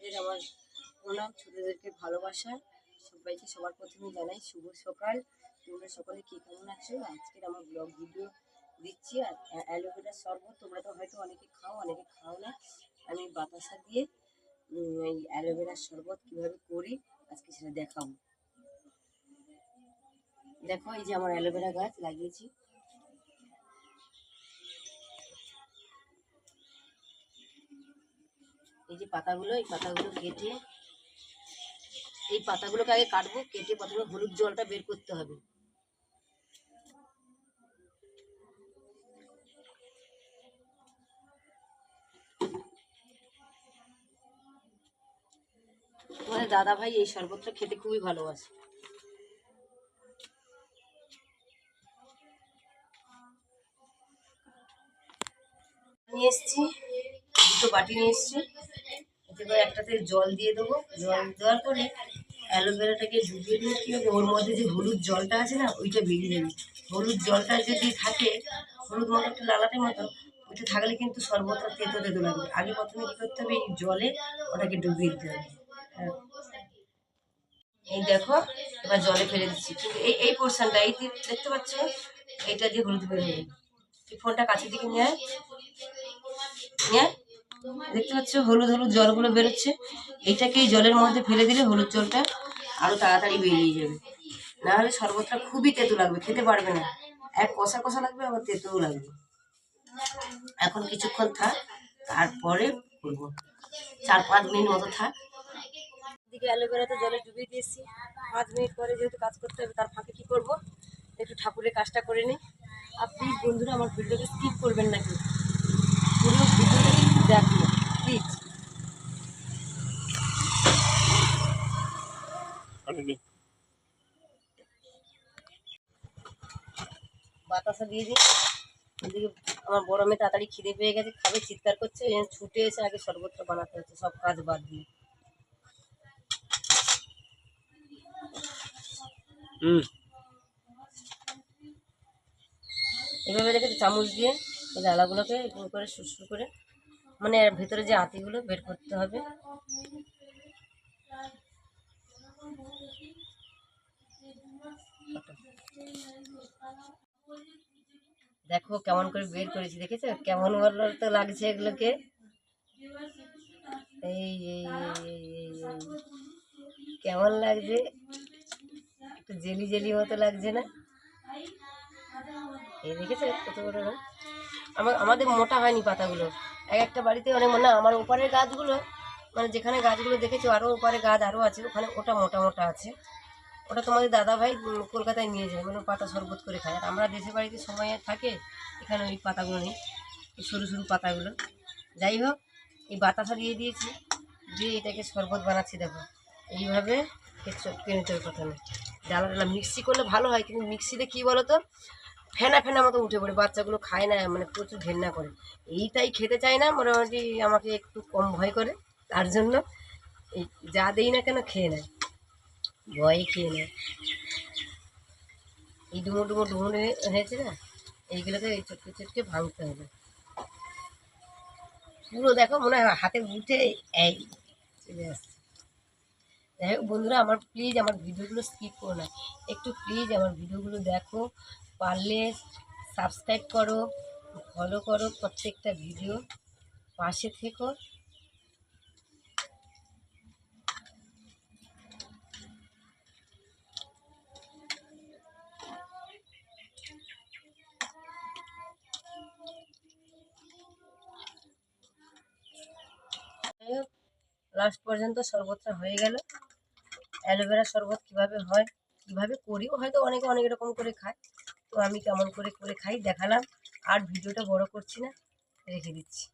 বড়দের আমার প্রণাম, ছোটদেরকে ভালোবাসা। সবাইকে সবার প্রথমে জানাই শুভ সকাল। তোমরা সকলে কি কেমন আছো? আজকের আমার ব্লগ ভিডিও দিচ্ছি। আর, অ্যা- অ্যালোভেরার শরবত তোমরা তো হয়তো অনেকে খাও অনেকে খাও না। আমি বাতাসা দিয়ে এই অ্যালোভেরার শরবত কীভাবে করি আজকে সেটা দেখাবো। দেখো, এই যে আমার অ্যালোভেরা গাছ লাগিয়েছি। এই যে পাতাগুলো, এই পাতাগুলো কেটে, এই পাতাগুলোকে আগে কাটবো, কেটে প্রথমে হলুদ জলটা বের করতে হবে। তোমাদের দাদা ভাই এই শরবতটা খেতে খুবই ভালোবাসে। নিয়ে এসছি, দুটো বাটি নিয়ে এসছি। এতে করে একটাতে জল দিয়ে দেবো। জল দেওয়ার পরে অ্যালোভেরাটাকে ডুবিয়ে দিয়ে কী হবে? ওর মধ্যে যে হলুদ জলটা আছে না, ওইটা বেরিয়ে যাবে। হলুদ জলটা যদি থাকে, হলুদ মতো একটু লালাটে মতো ওইটা থাকলে কিন্তু সর্বত্র তেতো তেতো লাগবে। আগে প্রথমে কী করতে হবে, এই জলে ওটাকে ডুবিয়ে দিতে হবে। হ্যাঁ। এই দেখো, এবার জলে ফেলে দিচ্ছি। কিন্তু এই এই পোর্শনটা এই দেখতে পাচ্ছ, এইটা দিয়ে হলুদ এই ফোনটা কাছের দিকে নিয়ে। নিয়ে। দেখতে পাচ্ছ, হলুদ হলুদ জলগুলো বেরোচ্ছে। এইটাকে এই জলের মধ্যে ফেলে দিলে হলুদ জলটা আরও তাড়াতাড়ি বেরিয়ে যাবে। না হলে শরবতটা খুবই তেতো লাগবে, খেতে পারবে না। এক কষা কষা লাগবে, আবার তেতোও লাগবে। এখন কিছুক্ষণ থাক, তারপরে করব। চার পাঁচ মিনিট মতো থাক। দিকে অ্যালোভেরাতে জলে ডুবিয়ে দিয়েছি। পাঁচ মিনিট পরে যেহেতু কাজ করতে হবে, তার ফাঁকে কী করব? একটু ঠাকুরের কাজটা করে নিই আর প্লিজ বন্ধুরা, আমার ভিডিওকে স্কিপ করবেন না পুরো ভিডিওটা একটু দেখো প্লিজ বাতাসা দিয়ে দিই। এদিকে আমার বড় মেয়ে তাড়াতাড়ি খিদে পেয়ে গেছে খাবে চিৎকার করছে এই ছুটে এসে আগে শরবতটা বানাতে হচ্ছে সব কাজ বাদ দিয়ে। হুম। এভাবে রেখে চামচ দিয়ে এই ডালাগুলোকে এরকম করে সুসু করে। মানে এর ভেতরে যে আতিগুলো বের করতে হবে। দেখো কেমন করে বের করেছি, দেখেছ? কেমন ভালো তো লাগছে এগুলোকে। এই। কেমন লাগছে? একটু জেলি জেলি মতো লাগছে না? এই দেখেছ কত বড় আমার আমাদের মোটা হয়নি পাতাগুলো। এক একটা বাড়িতে অনেক না আমার ওপারের গাছগুলো মানে যেখানে গাছগুলো দেখেছ আরও ওপারে গাছ আরও আছে, ওখানে ওটা মোটা মোটা আছে। ওটা তোমাদের দাদা ভাই কলকাতায় নিয়ে যায় মানে পাতা শরবত করে খায়। আর আমরা দেশের বাড়িতে সময় থাকে, এখানে ওই পাতাগুলো নেই সরু সরু পাতাগুলো। যাই হোক, এই বাতাসা দিয়ে দিয়েছি, দিয়ে এটাকে শরবত বানাচ্ছি, দেখো। এইভাবে কেনে হবে প্রথমে। ডালা ডালা মিক্সি করলে ভালো হয়, কিন্তু মিক্সিতে কী বলো তো ফেনা ফেনা মতো উঠে পড়ে, বাচ্চাগুলো খায় না মানে প্রচুর ঘেন্না করে। এইটাই খেতে চায় না, মোটামুটি আমাকে একটু কম ভয় করে, তার জন্য এই যা দেই না কেন খেয়ে নেয়। ভয়ে খেয়ে নেয়। এই ডুমো ডুমো ডুমো হয়ে- হয়েছে না, এইগুলোকে এই চটকে চটকে ভাঙতে হবে। পুরো দেখো মনে হয় হাতে উঠে এই চলে আসছে। বন্ধুরা, আমার প্লিজ আমার ভিডিওগুলো স্কিপ করো না। একটু প্লিজ আমার ভিডিওগুলো দেখো, পারলে সাবস্ক্রাইব করো ফলো করো প্রত্যেকটা ভিডিও পাশে থেকো। লাস্ট পর্যন্ত শরবতটা হয়ে গেল। অ্যালোভেরা শরবত কীভাবে হয়, কীভাবে করিও হয়তো অনেকে অনেক রকম করে খায়। তো আমি কেমন করে করে খাই, দেখালাম। আর ভিডিওটা বড় করছি না, রেখে দিচ্ছি।